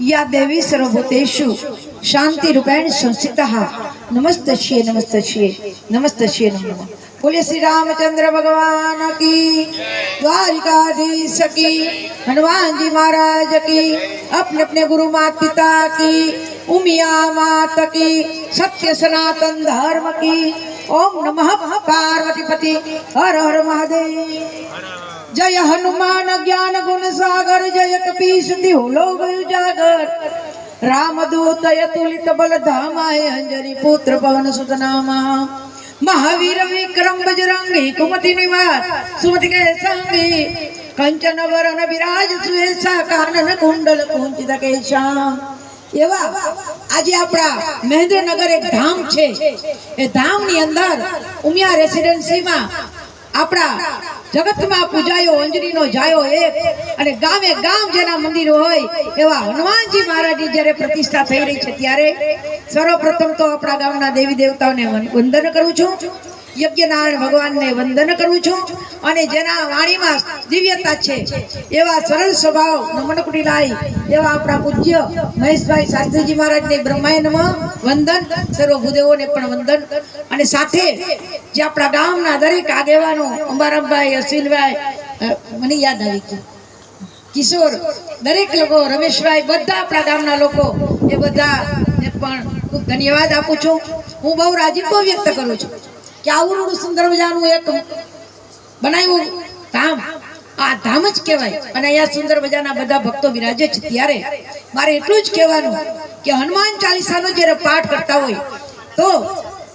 या देवी सर्वभूतेषु शांतिरूपेण संस्थितः नमस्तश्ये नमस्तश्ये नमस्तश्ये नमो नमः बोलिए श्री रामचंद्र भगवान की द्वारिकाधीश की हनुमान जी महाराज की अपने अपने गुरु माता पिता की उमिया मात की सत्य सनातन धर्म की ओम नमः पार्वती पति हर हर महादेव જય હનુમાન જ્ઞાન ગુણ સાગર, જય કપીશ દિહુલો ગયું જાગર. રામદૂત યતુલિત બલ ધામાય અંજરી પુત્ર પવન સુતનામા. મહાવીર વિક્રમ બજરંગી, કુમતિ નિવાસ, સુમતિ કે સંગી કંચન વરણ વિરાજ સુહેસા, કાનન કુંડલ કુંચિત કેશા. એવા આજે આપણા મહેન્દ્રનગર એક ધામ છે. એ ધામની અંદર ઉમિયા રેસિડેન્સીમાં આપણા જગતમાં પૂજાયો અંજલીનો જાયો એક. અને ગામે ગામ જેના મંદિરો હોય, એવા હનુમાનજી મહારાજની જ્યારે પ્રતિષ્ઠા થઈ રહી છે ત્યારે, સર્વપ્રથમ તો આપણા ગામના દેવી દેવતાઓને વંદન કરું છું. યજ્ઞનારાયણ ભગવાનને વંદન કરું છું અને જેના વાણીમાં દિવ્યતા છે, એવા સરળ સ્વભાવ નમનકુટી કુટીલાઈ એવા આપણા પૂજ્ય મહેશભાઈ શાસ્ત્રીજી મહારાજને બ્રહ્માય વંદન સર્વ ભૂદેવોને પણ વંદન. અને સાથે જે આપણા ગામના દરેક આગેવાનો, અંબારામભાઈ, અશ્વિનભાઈ મને યાદ આવી ગયું. કિશોર, દરેક લોકો, રમેશભાઈ, બધા આપણા ગામના લોકો, એ બધાને પણ ખૂબ ધન્યવાદ આપું છું. હું બહુ રાજીપો વ્યક્ત કરું છું. કે આવડું સુંદર મજાનું એક બનાવ્યું ધામ. આ ધામ જ કહેવાય. અને અહીંયા સુંદર મજાના બધા ભક્તો વિરાજે છે. ત્યારે મારે એટલું જ કહેવાનું કે હનુમાન ચાલીસાનો જ્યારે પાઠ કરતા હોય, તો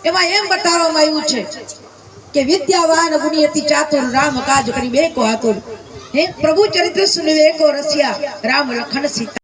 એમાં એમ બતાવવામાં આવ્યું છે કે વિદ્યાવાન ગુણિયતિ ચાતુર, રામ કાજ કરી બેકો આતુર હે, પ્રભુ ચરિત્ર સુનિવેકો રસિયા, રામ લખન સીતા.